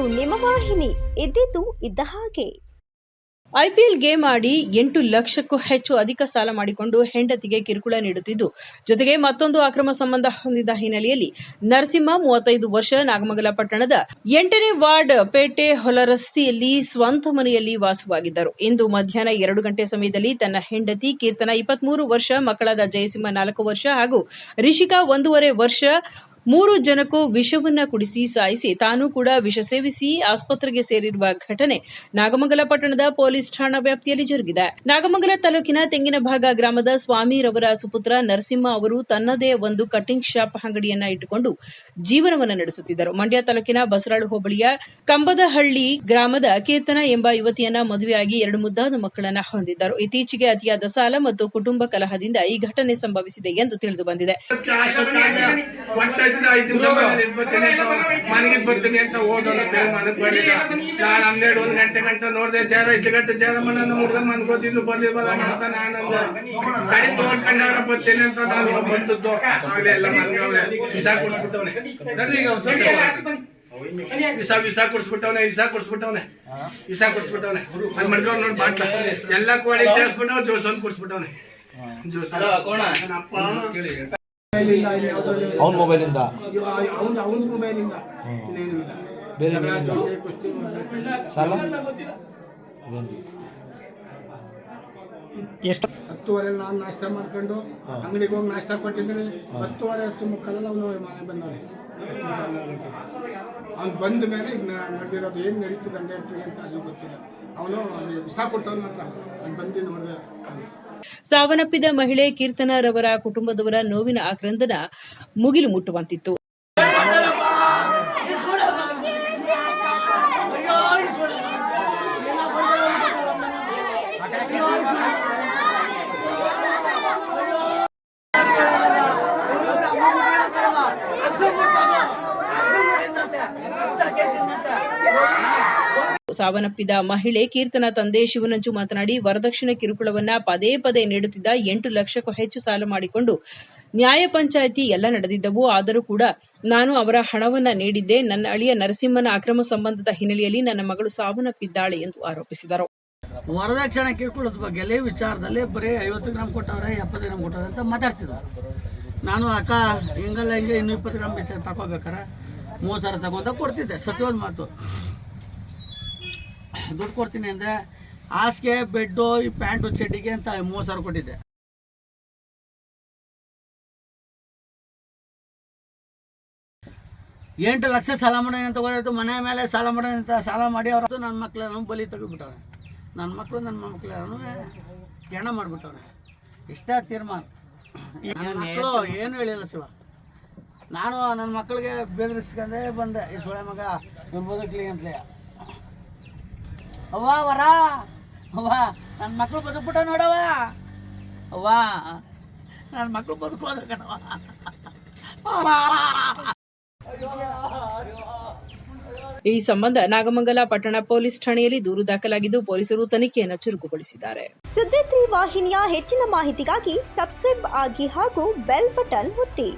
ನಿಮ್ಮ ವಾಹಿನಿ. ಇದ್ದಿದ್ದು ಇದ್ದ ಹಾಗೆ. ಐಪಿಎಲ್ ಗೇಮ್ ಆಡಿ ಎಂಟು ಲಕ್ಷಕ್ಕೂ ಹೆಚ್ಚು ಅಧಿಕ ಸಾಲ ಮಾಡಿಕೊಂಡು ಹೆಂಡತಿಗೆ ಕಿರುಕುಳ ನೀಡುತ್ತಿದ್ದು. ಜೊತೆಗೆ ಮತ್ತೊಂದು ಅಕ್ರಮ ಸಂಬಂಧ ಹೊಂದಿದ್ದ ಹಿನ್ನೆಲೆಯಲ್ಲಿ ನರಸಿಂಹ, ಮೂವತ್ತೈದು ವರ್ಷ, ನಾಗಮಂಗಲ ಪಟ್ಟಣದ ಎಂಟನೇ ವಾರ್ಡ್ ಪೇಟೆ ಹೊಲರಸ್ತಿಯಲ್ಲಿ ಸ್ವಂತ ಮನೆಯಲ್ಲಿ ವಾಸವಾಗಿದ್ದರು. ಇಂದು ಮಧ್ಯಾಹ್ನ ಎರಡು ಗಂಟೆ ಸಮಯದಲ್ಲಿ ತನ್ನ ಹೆಂಡತಿ ಕೀರ್ತನ ಇಪ್ಪತ್ಮೂರು ವರ್ಷ, ಮಕ್ಕಳಾದ ಜಯಸಿಂಹ ನಾಲ್ಕು ವರ್ಷ ಹಾಗೂ ರಿಷಿಕಾ ಒಂದೂವರೆ ವರ್ಷ ಮೂರು ಜನಕ್ಕೂ ವಿಷವನ್ನ ಕುಡಿಸಿ ಸಾಯಿಸಿ ತಾನು ಕೂಡ ವಿಷ ಸೇವಿಸಿ ಆಸ್ಪತ್ರೆಗೆ ಸೇರಿರುವ ಘಟನೆ ನಾಗಮಂಗಲ ಪಟ್ಟಣದ ಪೊಲೀಸ್ ಠಾಣಾ ವ್ಯಾಪ್ತಿಯಲ್ಲಿ ಜರುಗಿದೆ. ನಾಗಮಂಗಲ ತಾಲೂಕಿನ ತೆಂಗಿನಭಾಗ ಗ್ರಾಮದ ಸ್ವಾಮಿರವರ ಸುಪುತ್ರ ನರಸಿಂಹ ಅವರು ತನ್ನದೇ ಒಂದು ಕಟಿಂಗ್ ಶಾಪ್ ಅಂಗಡಿಯನ್ನ ಇಟ್ಟುಕೊಂಡು ಜೀವನವನ್ನ ನಡೆಸುತ್ತಿದ್ದರು. ಮಂಡ್ಯ ತಾಲೂಕಿನ ಬಸರಾಳು ಹೋಬಳಿಯ ಕಂಬದಹಳ್ಳಿ ಗ್ರಾಮದ ಕೀರ್ತನ ಎಂಬ ಯುವತಿಯನ್ನ ಮದುವೆಯಾಗಿ ಎರಡು ಮುದ್ದಾದ ಮಕ್ಕಳನ್ನ ಹೊಂದಿದ್ದರು. ಇತ್ತೀಚೆಗೆ ಅತಿಯಾದ ಸಾಲ ಮತ್ತು ಕುಟುಂಬ ಕಲಹದಿಂದ ಈ ಘಟನೆ ಸಂಭವಿಸಿದೆ ಎಂದು ತಿಳಿದು ಬಂದಿದೆ. ಒಟ್ಟಾಯ್ತದ ಐದು ನಿಮಿಷ ಬರ್ತೀನಿ ಅಂತ ಮನೆಗೆ ಬರ್ತೀನಿ ಅಂತ ಹೋದವನು ತೀರ್ಮಾನಕ್ಕೆ ಬರಲಿಲ್ಲ ನಾನು ಹನ್ನೆರಡು ಒಂದು ಗಂಟೆ ಗಂಟೆ ನೋಡಿದೆ ಚೇರ ಐದು ಗಂಟೆ ಚೇರ ಮಣ್ಣನ್ನು ಮುಡ್ದ ಮನ್ಕೋತಿ ಇನ್ನು ಬರ್ಲಿ ಬರ ಅಂತ ನಾನಂದ. ತಡಿ ನೋಡ್ಕೊಂಡಾರ ಬರ್ತೀನಿ ಅಂತ ನಾನು ಬಂದದ್ದು. ಆಗ್ಲೇ ಎಲ್ಲ ಮನ್ಗೆ ಅವ್ರೆ. ವಿಸ ಕೊಡ್ಸ್ಬಿಟ್ಟವ್ನೆ. ವಿಸ ವಿಸ ಕೊಡ್ಸ್ಬಿಟ್ಟವ್ನೆ ವಿಸ ಕೊಡ್ಸ್ಬಿಟ್ಟವ್ನೆ. ವಿಸ ಕೊಡ್ಸ್ಬಿಟ್ಟವ್ನೆ. ಅದ್ ಮಡ್ಕವ್ ನೋಡಿ ಬಾಟ್ಲ. ಎಲ್ಲ ಕೋಳಿ ಸೇರಿಸ್ಬಿಟ್ಟವ್ ಜೋಸ್ ಒಂದು ಕುಡ್ಸ್ಬಿಟ್ಟವ್ನೆ. ಜೋಸ್ ಅಪ್ಪ ಇಲ್ಲ ಇಲ್ಲಿ ಅವನ ಮೊಬೈಲಿಂದ ಅವನ ಅವನ ಮೊಬೈಲಿಂದ ಇನ್ನೇನು ಇಲ್ಲ. ಬೇರೆ ಕುಸ್ತಿ. ಸಾಲ? ಎಷ್ಟು? ಹತ್ತುವರೆಲಿ ನಾನು ನಾಷ್ಟ ಮಾಡ್ಕೊಂಡು ಅಂಗಡಿಗೆ ಹೋಗಿ ನಾಷ್ಟ ಕೊಟ್ಟಿದ್ದೀನಿ. ಹತ್ತುವರೆ ಹತ್ತು ಮುಕ್ಕಾಲೆಲ್ಲ ಅವನು ಮನೆ ಬಂದವನೆ. ಅವ್ನು ಬಂದ ಮೇಲೆ ಈಗ ನಡೆದಿರೋದು ಏನು ನಡೀತು ಗಂಡ ಹೇಳ್ತೀವಿ ಅಂತ ಅಲ್ಲೂ ಗೊತ್ತಿಲ್ಲ. ಅವನು ಅಲ್ಲಿ ವಿಷ ಕೊಡ್ತಾವನ ಮಾತ್ರ ಅಲ್ಲಿ ಬಂದು ನೋಡಿದೆ. ಸಾವನ್ನಪ್ಪಿದ ಮಹಿಳೆ ಕೀರ್ತನರವರ ಕುಟುಂಬದವರ ನೋವಿನ ಆಕ್ರಂದನ ಮುಗಿಲು ಮುಟ್ಟುವಂತಿತ್ತು. ಸಾವನ್ನಪ್ಪಿದ ಮಹಿಳೆ ಕೀರ್ತನ ತಂದೆ ಶಿವನಂಜು ಮಾತನಾಡಿ, ವರದಕ್ಷಿಣೆ ಕಿರುಕುಳವನ್ನ ಪದೇ ಪದೇ ನೀಡುತ್ತಿದ್ದ ಎಂಟು ಲಕ್ಷಕ್ಕೂ ಹೆಚ್ಚು ಸಾಲ ಮಾಡಿಕೊಂಡು ನ್ಯಾಯ ಪಂಚಾಯಿತಿ ಎಲ್ಲ ನಡೆದಿದ್ದವು. ಆದರೂ ಕೂಡ ನಾನು ಅವರ ಹಣವನ್ನ ನೀಡಿದ್ದೆ. ನನ್ನ ಅಳಿಯ ನರಸಿಂಹನ ಅಕ್ರಮ ಸಂಬಂಧದ ಹಿನ್ನೆಲೆಯಲ್ಲಿ ನನ್ನ ಮಗಳು ಸಾವನ್ನಪ್ಪಿದ್ದಾಳೆ ಎಂದು ಆರೋಪಿಸಿದರು. ವರದಕ್ಷಿಣೆ ಕಿರುಕುಳದ ಬಗ್ಗೆ ವಿಚಾರದಲ್ಲಿ ಬರೀ ಐವತ್ತು ಗ್ರಾಮ್ ಕೊಟ್ಟವ್ರೆ, ಎಪ್ಪತ್ತು ಗ್ರಾಮ್ ಕೊಟ್ಟವ್ರೆ ಅಂತ ಮಾತಾಡ್ತಿದ್ರು. ನಾನು ಅಕ್ಕ ಹಿಂಗಲ್ಲ ಹಿಂಗೆ ಇನ್ನೂ ಇಪ್ಪತ್ತು ಗ್ರಾಮ್ ತಗೋಬೇಕಾರೆ, ಮೂವತ್ತು ಸಾವಿರ ತಗೊಂತ ಕೊಡ್ತಿದ್ದೆ. ಸತ್ಯವಾದ ಮಾತು. ದುಡ್ಡು ಕೊಡ್ತೀನಿ ಅಂದರೆ ಹಾಸಿಗೆ ಬೆಡ್ಡು ಈ ಪ್ಯಾಂಟು ಚಡ್ಡಿಗೆ ಅಂತ ಮೂವತ್ತು ಸಾವಿರ ಕೊಟ್ಟಿದ್ದೆ. ಎಂಟು ಲಕ್ಷ ಸಾಲ ಮಾಡೋಣ ಅಂತ ಹೋದ್ರೆ ಮನೆ ಮೇಲೆ ಸಾಲ ಮಾಡೋಣ ಅಂತ ಸಾಲ ಮಾಡಿ ಅವ್ರದ್ದು ನನ್ನ ಮಕ್ಕಳನ್ನು ಬಲಿ ತೆಗೆದ್ಬಿಟ್ಟವ್ರೆ. ನನ್ನ ಮಕ್ಕಳು ನನ್ನ ಮಕ್ಕಳನ್ನು ಹೆಣ ಮಾಡಿಬಿಟ್ಟವ್ರೆ. ಇಷ್ಟ ತೀರ್ಮಾನ. ನನ್ನ ಮಕ್ಕಳು ಏನು ಹೇಳಿಲ್ಲ ಶಿವ. ನಾನು ನನ್ನ ಮಕ್ಕಳಿಗೆ ಬೆದರಿಸ್ಕೊಂಡೇ ಬಂದೆ. ಈ ಸೊಳೆ ಮಗ ಇವ್ನು ಬದುಕಲಿ ಅಂತಲೇ ಅವ್ವ ವರ. ಅವ್ವ ನನ್ನ ಮಕ್ಕಳು ಬದುಕ್ಬಿಟ್ಟ ನೋಡವ ಅವ್ವ ನನ್ನ ಮಕ್ಕಳು ಬದುಕೋದ್ರ ಈ ಸಂಬಂಧ ನಾಗಮಂಗಲ ಪಟ್ಟಣ ಪೊಲೀಸ್ ಠಾಣೆಯಲ್ಲಿ ದೂರು ದಾಖಲಾಗಿದ್ದು ಪೊಲೀಸರು ತನಿಖೆಯನ್ನು ಚುರುಕುಗೊಳಿಸಿದ್ದಾರೆ. ಸುದ್ದಿ ತ್ರೀ ವಾಹಿನಿಯ ಹೆಚ್ಚಿನ ಮಾಹಿತಿಗಾಗಿ ಸಬ್ಸ್ಕ್ರೈಬ್ ಆಗಿ ಹಾಗೂ ಬೆಲ್ ಬಟನ್ ಒತ್ತಿ.